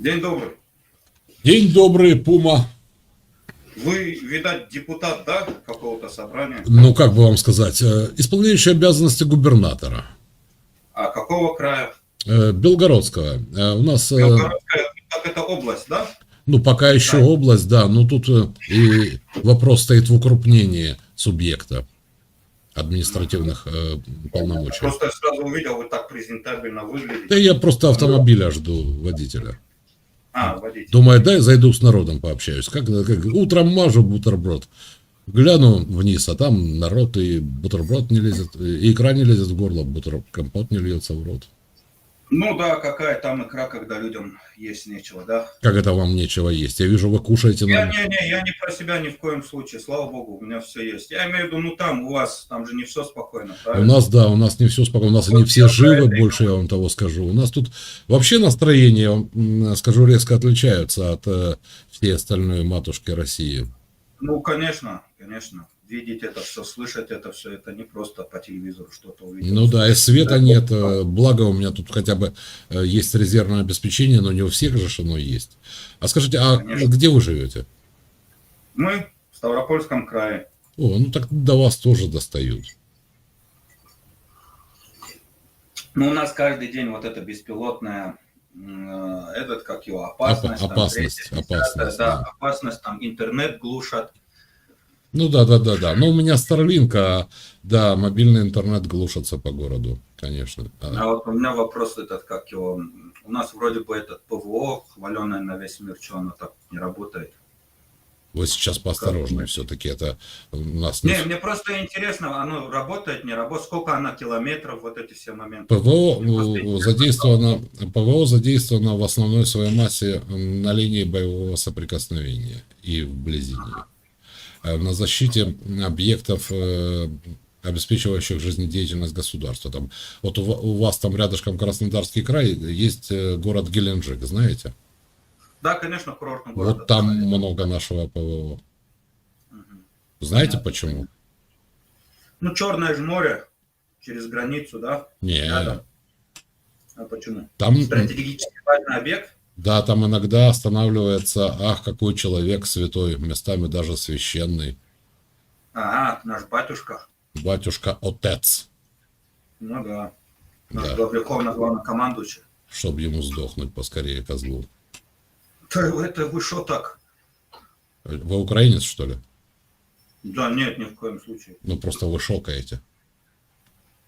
День добрый. День добрый, Пума. Вы, видать, депутат, да, какого-то собрания? Ну, как бы вам сказать, э, исполняющий обязанности губернатора А какого края? э, Белгородского. Э, У нас, Белгородская, так это область, да? ну, пока еще Да. область, да, но тут и вопрос стоит в укрупнении субъекта административных э, полномочий. Просто я сразу увидел, вы так презентабельно Да выглядите. я просто автомобиля жду водителя. А, водитель. Думаю, дай зайду с народом пообщаюсь. Как, как утром мажу бутерброд. Гляну вниз, а там народ и бутерброд не лезет, и икра не лезет в горло, бутер, компот не льется в рот. Ну да, какая там икра, когда людям есть нечего, да? Как это вам нечего есть? Я вижу, вы кушаете Я на... не, не, я не про себя ни в коем случае, слава богу, у меня все есть. Я имею в виду, ну там у вас, там же не все спокойно, У правильно? нас, да, у нас не все спокойно, у нас Вот они все живы, больше я вам того скажу. У нас тут вообще настроения, я вам м, скажу, резко отличаются от э, всей остальной матушки России. Ну, конечно, конечно. Видеть это все, слышать это все, это не просто по телевизору что-то увидеть. Ну да, и света нет, э, благо у меня тут хотя бы э, есть резервное обеспечение, но не у всех же оно есть. А скажите, а Конечно. где вы живете? Мы в Ставропольском крае. О, ну так до вас тоже достают. Ну, у нас каждый день вот это беспилотная, м, э, этот, как его, опасность. Опа- там, опасность, опасность, да, да. опасность, там, интернет глушат. Ну да, да, да, да. Но у меня Starlink, а, да, мобильный интернет глушится по городу, конечно. А, А вот у меня вопрос этот, как его, у нас вроде бы этот ПВО, хваленое на весь мир, что оно так не работает? Вы сейчас поосторожнее все-таки, это у нас не... Не, мне просто интересно, оно работает, не работает, сколько она километров, вот эти все моменты. ПВО интересно. задействовано, ПВО задействовано в основной своей массе на линии боевого соприкосновения и вблизи нее. Э, На защите объектов, э, обеспечивающих жизнедеятельность государства. Там, вот у, у вас там рядышком Краснодарский край есть э, город Геленджик, знаете? Да, конечно, курортный город. Вот там это, много нашего ПВО. Мгм. Знаете Понятно. почему? Ну, Черное же море, через границу, да? Не, Рядом. А почему? там, Стратегически важный объект? Да, там иногда останавливается, ах, какой человек святой, местами даже священный, Ага, наш батюшка. батюшка Отец, Ну да. Наш Да. Верховный главнокомандующий. чтобы ему сдохнуть поскорее козлу. Да это вы что так? Вы украинец, что ли? Да нет, ни в коем случае. Ну, просто вы шокаете.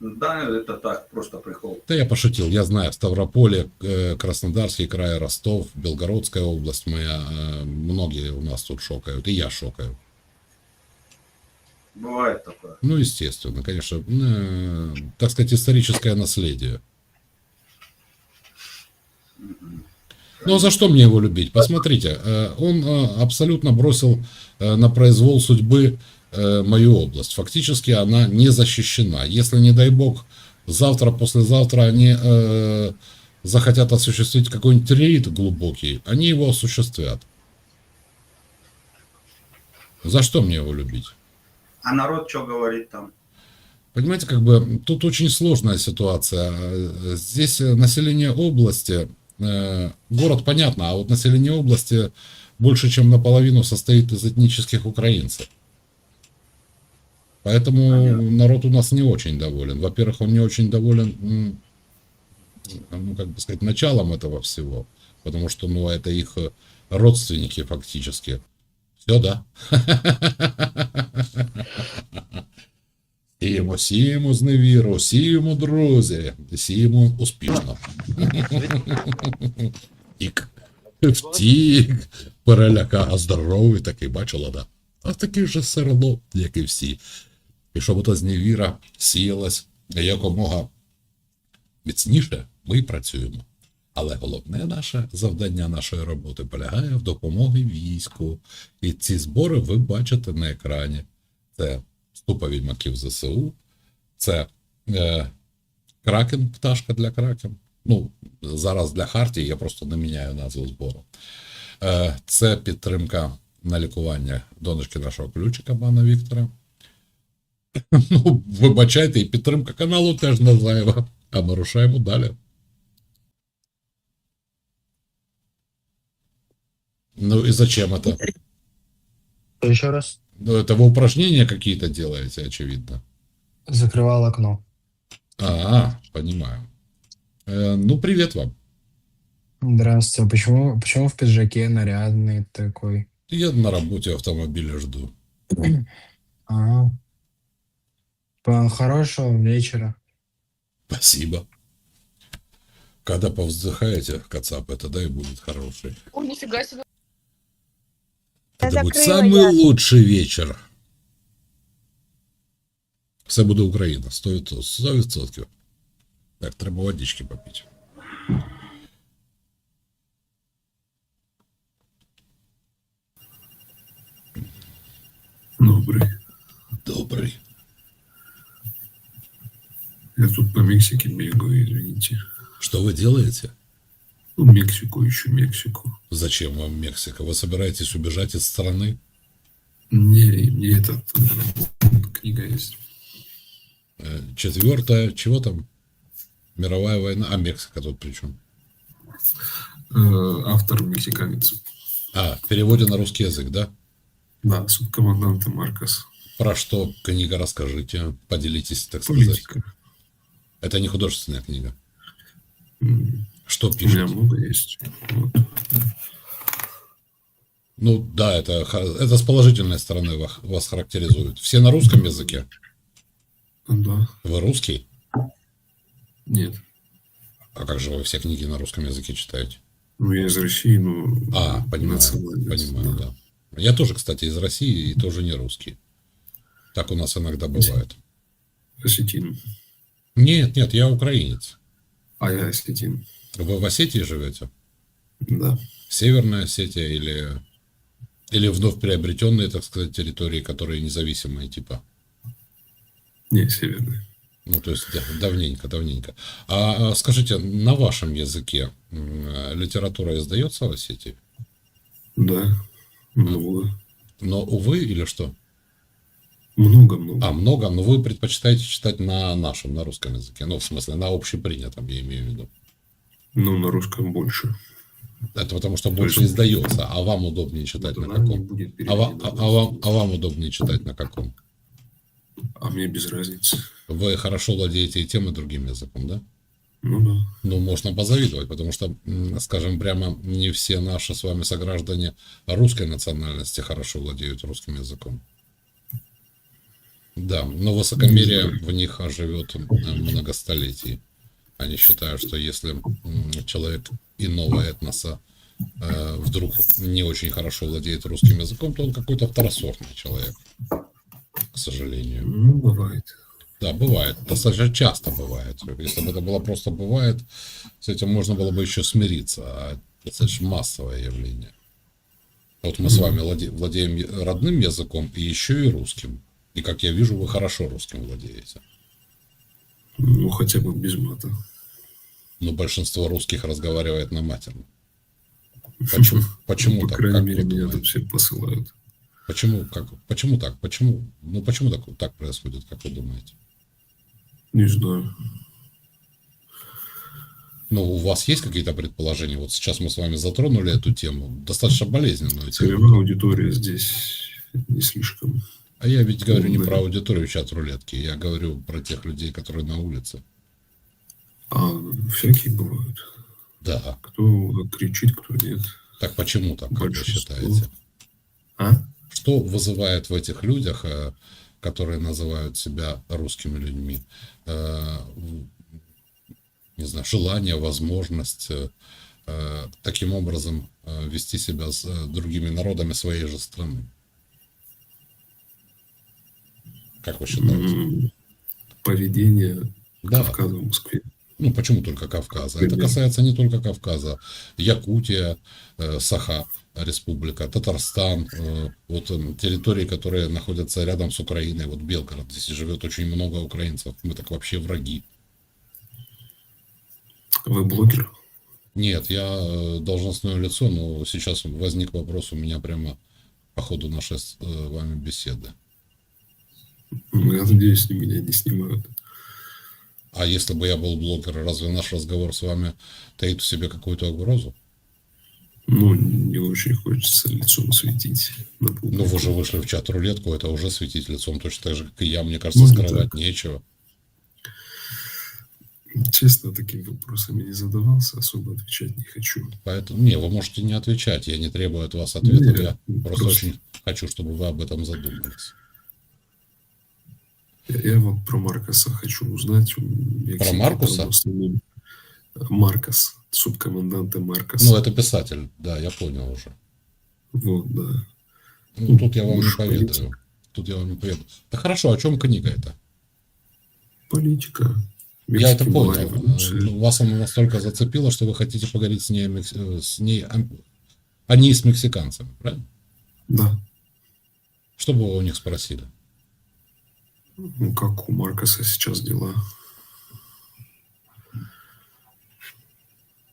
Да, это так, просто прикол. Да я пошутил, я знаю, Ставрополе, э, Краснодарский край, Ростов, Белгородская область моя, э, многие у нас тут шокают, и я шокаю. Бывает такое. Ну, естественно, конечно, э, так сказать, историческое наследие. Ну, а за что мне его любить? Посмотрите, он абсолютно бросил на произвол судьбы э, мою область. Фактически она не защищена. Если, не дай бог, завтра, послезавтра они э, захотят осуществить какой-нибудь рейд глубокий, они его осуществят. За что мне его любить? А народ что говорит там? Понимаете, как бы тут очень сложная ситуация. Здесь население области, э, город понятно, а вот население области больше чем наполовину состоит из этнических украинцев. Поэтому Понятно. народ у нас не очень доволен. Во-первых, он не очень доволен, м, ну, как бы сказать, началом этого всего. Потому что, ну, это их э, родственники фактически. Все, да. Сіємо, сіємо з невіру, сіємо, друзі, сіємо успішно. Тік. Втік. Переляка, а здоровий такий, бачила, да? А такий же серло, як і всі. І щоб ото зневіра сіялась якомога міцніше, ми працюємо. Але головне наше завдання нашої роботи полягає в допомогі війську. І ці збори ви бачите на екрані. Це ступа відьмаків ЗСУ, це е, кракен, пташка для кракен. Ну, зараз для Хартії я просто не міняю назву збору. Е, це підтримка на лікування донечки нашого ключика, пана Віктора. Ну, вибачайте, і підтримка каналу теж не зайва. А ми рушаємо далі. Ну и зачем это? Еще раз Ну, это вы упражнения какие-то делаете, очевидно. закрывал окно. А, понимаю. Э, ну, привет вам. Здравствуйте. А почему, почему в пиджаке нарядный такой? Я на работе автомобиля жду. А. По- Хорошего вечера. Спасибо. Когда повздыхаете, кацап, это да и будет хороший. О, нифига себе. Я Это будет самый я. лучший вечер. Все буде Україна, 100%. 100%. Так, треба водички попити. Добрый. Я тут по Мексике бегаю, извините. Что вы делаете? Ну, Мексику ищу, Мексику. Зачем вам Мексика? Вы собираетесь убежать из страны? Не, мне этот книга есть. Э, Четвертая, чего там? Мировая война. А Мексика тут при чем? Э, автор мексиканец. А, в переводе на русский язык, да? Да, субкоманданта Маркос. Про что книга расскажите, поделитесь, так сказать. Это не художественная книга. Что У меня пишет? много есть. Вот. Ну да, это, это с положительной стороны вас, вас характеризует. Все на русском языке? Да. Вы русский? Нет. А как же вы все книги на русском языке читаете? Ну, я из России, но... А, понимаю, понимаю, да. Я тоже, кстати, из России и тоже не русский. Так у нас иногда бывает. Осетин. Нет, нет, я украинец. А я осетин. Вы в Осетии живете? Да. Северная Осетия или, или вновь приобретенные, так сказать, территории, которые независимые, типа? Не, северный. Ну, то есть да- давненько, давненько. А а скажите, на вашем языке литература издается в Осетии? Да. Много. Но, увы, или что? Много-много. А, много, но вы предпочитаете читать на нашем, на русском языке. Ну, в смысле, на общепринятом, я имею в виду. Ну, на русском больше. Это потому, что больше есть- издается, а вам удобнее читать Вот на каком? А, а- а вам, а вам удобнее читать на каком? А мне без разницы. Вы хорошо владеете и тем, и другим языком, да? Ну да. Ну, можно позавидовать, потому что, скажем прямо, не все наши с вами сограждане русской национальности хорошо владеют русским языком. Да, но высокомерие в них живет много столетий. Они считают, что если человек иного этноса э, вдруг не очень хорошо владеет русским языком, то он какой-то второсортный человек, к сожалению. Ну, бывает. Да, бывает. Достаточно часто бывает. Если бы это было просто бывает, с этим можно было бы еще смириться. А это достаточно массовое явление. Вот мы с вами владе- владеем родным языком и еще и русским. И как я вижу, вы хорошо русским владеете. Ну, хотя бы без мата. Но большинство русских разговаривает на матерном. Почему, почему По так? крайней Как мере, меня тут все посылают. Почему, как, почему так? Почему? Ну почему так, так происходит, как вы думаете? Не знаю. Ну, у вас есть какие-то предположения? Вот сейчас мы с вами затронули эту тему, достаточно болезненную тему. Целевая аудитория здесь не слишком. А я ведь говорю не Ну, про аудиторию чат рулетки, я говорю про тех людей, которые на улице. А всякие бывают. Да. Кто кричит, кто нет. Так почему так, как вы считаете? А? Что вызывает в этих людях, э, которые называют себя русскими людьми, э, не знаю, желание, возможность э, таким образом вести себя с другими народами своей же страны? Как вы считаете? Поведение Да. Кавказа в Москве. Ну, почему только Кавказа? Это касается не только Кавказа. Якутия, э, Саха, республика, Татарстан, э, вот э, территории, которые находятся рядом с Украиной, вот Белгород, здесь живет очень много украинцев, мы так вообще враги. Вы блогер? Нет, я э, должностное лицо, но сейчас возник вопрос у меня прямо по ходу нашей с вами беседы. Ну, Я надеюсь, меня не снимают. А если бы я был блогер, разве наш разговор с вами таит в себе какую-то угрозу? Ну, не очень хочется лицом светить на. Ну, вы же вышли в чат-рулетку, это уже светить лицом точно так же, как и я. Мне кажется, Ну, скрывать так. нечего. Честно, такими вопросами не задавался, особо отвечать не хочу. Поэтому, не, вы можете не отвечать, я не требую от вас ответов, Нет, я просто, просто- очень хочу, чтобы вы об этом задумались. Я, вот про Маркоса хочу узнать. Я, Про Маркуса? там основном- Маркос, субкоманданта Маркос. Ну, это писатель, да, я понял уже. Вот, да. Ну, тут я вам не поведаю. поделиться? Тут я вам не поведаю. Да хорошо, о чем книга это? Политика. Я это Мексики понял. революция. Э, Вас она настолько зацепила, что вы хотите поговорить с ней, мекс- э, с ней о, о ней с мексиканцами, правильно? Да. Что бы вы у них спросили? Ну, как у Маркоса сейчас дела?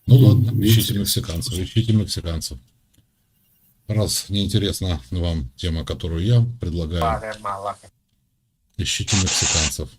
Ну ладно, видите. ищите мексиканцев, ищите мексиканцев. Раз неинтересна вам тема, которую я предлагаю, ищите мексиканцев.